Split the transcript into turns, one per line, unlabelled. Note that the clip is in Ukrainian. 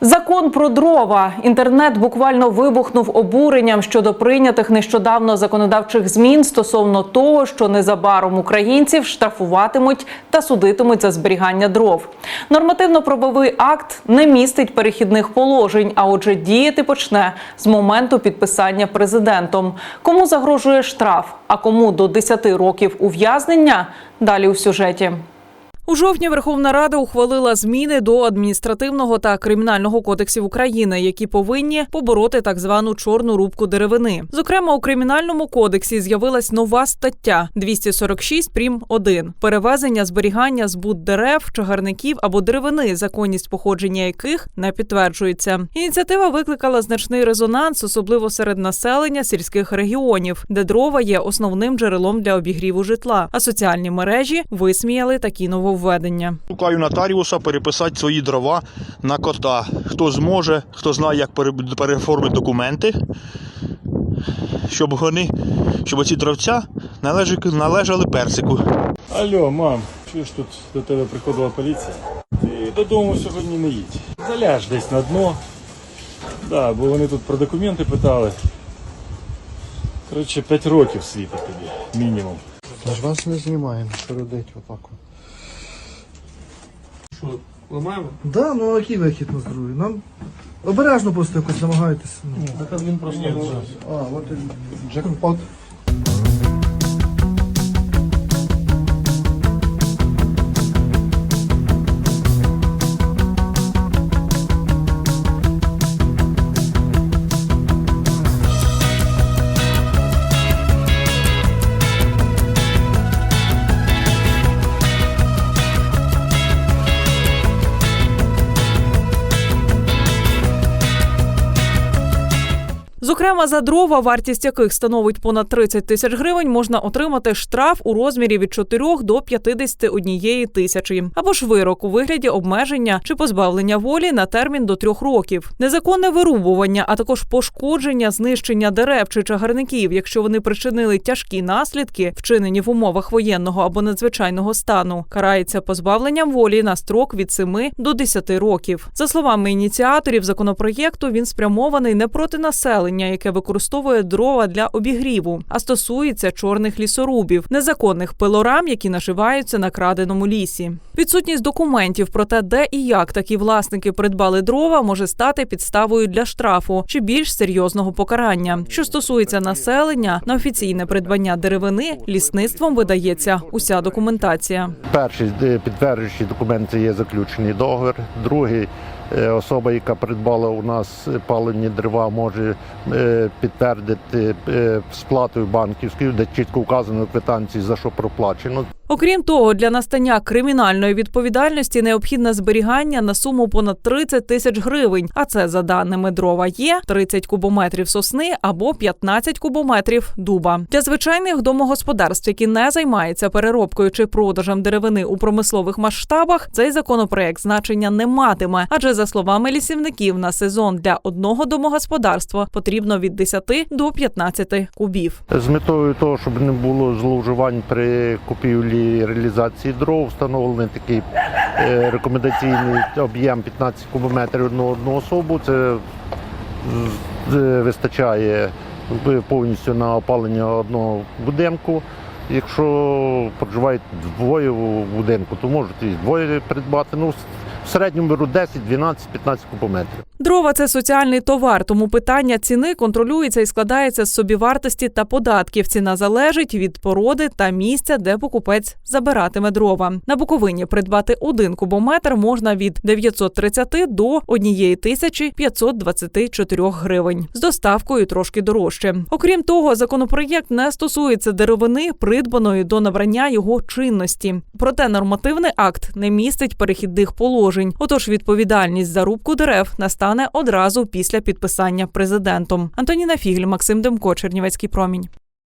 Закон про дрова. Інтернет буквально вибухнув обуренням щодо прийнятих нещодавно законодавчих змін стосовно того, що незабаром українців штрафуватимуть та судитимуть за зберігання дров. Нормативно-правовий акт не містить перехідних положень, а отже, діяти почне з моменту підписання президентом. Кому загрожує штраф, а кому до 10 років ув'язнення? Далі у сюжеті. У жовтні Верховна Рада ухвалила зміни до адміністративного та кримінального кодексів України, які повинні побороти так звану чорну рубку деревини. Зокрема, у кримінальному кодексі з'явилась нова стаття 246 прим. 1 – перевезення зберігання збут дерев, чагарників або деревини, законність походження яких не підтверджується. Ініціатива викликала значний резонанс, особливо серед населення сільських регіонів, де дрова є основним джерелом для обігріву житла. А соціальні мережі висміяли такі нововведення.
Шукаю нотаріуса переписати свої дрова на кота. Хто зможе, хто знає, як пере- переоформити документи, щоб вони, щоб ці дровця належали, належали персику.
Алло, мам, чуєш тут до тебе приходила поліція? Ти додому сьогодні не їдь. Заляж десь на дно. Да, бо вони тут про документи питали. Коротше, 5 років світить тобі, мінімум.
Ми ж вас не знімаємо, передать отак. от.
Що, ламаємо?
Да, ну а який вихід на здоров'я? Нам обережно просто якось намагайтеся. Ну.
Так він просто
А, от і джекпот.
Зокрема, за дрова, вартість яких становить понад 30 тисяч гривень, можна отримати штраф у розмірі від 4 до 51 тисячі, або ж вирок у вигляді обмеження чи позбавлення волі на термін до трьох років. Незаконне вирубування, а також пошкодження, знищення дерев чи чагарників, якщо вони причинили тяжкі наслідки, вчинені в умовах воєнного або надзвичайного стану, карається позбавленням волі на строк від 7 до 10 років. За словами ініціаторів законопроєкту, він спрямований не проти населення, яке використовує дрова для обігріву, а стосується чорних лісорубів, незаконних пилорам, які наживаються на краденому лісі. Відсутність документів про те, де і як такі власники придбали дрова, може стати підставою для штрафу чи більш серйозного покарання. Що стосується населення, на офіційне придбання деревини лісництвом видається уся документація.
Перший е, підтверджуючий документ це є заключений договір. Другий особа, яка придбала у нас паливні дерева, може е, підтвердити е, сплатою банківською, де чітко вказано квитанції за що проплачено.
Окрім того, для настання кримінальної відповідальності необхідне зберігання на суму понад 30 тисяч гривень. А це за даними дрова є 30 кубометрів сосни або 15 кубометрів дуба. Для звичайних домогосподарств, які не займаються переробкою чи продажем деревини у промислових масштабах, цей законопроект значення не матиме. Адже за словами лісівників, на сезон для одного домогосподарства потрібно від 10 до 15 кубів.
З метою того, щоб не було зловживань при купівлі і реалізації дров, встановлений такий е, рекомендаційний об'єм 15 кубометрів на одну особу. Це вистачає повністю на опалення одного будинку. Якщо проживають двоє у будинку, то можуть і двоє придбати. Ну, в середньому беруть 10, 12, 15 кубометрів.
Дрова це соціальний товар, тому питання ціни контролюється і складається з собівартості та податків. Ціна залежить від породи та місця, де покупець забиратиме дрова. На Буковині придбати один кубометр можна від 930 до 1524 гривень з доставкою трошки дорожче. Окрім того, законопроєкт не стосується деревини, придбаної до набрання його чинності. Проте нормативний акт не містить перехідних положень. Отож, відповідальність за рубку дерев настане одразу після підписання президентом. Антоніна Фігль, Максим Демко, Чернівецький промінь.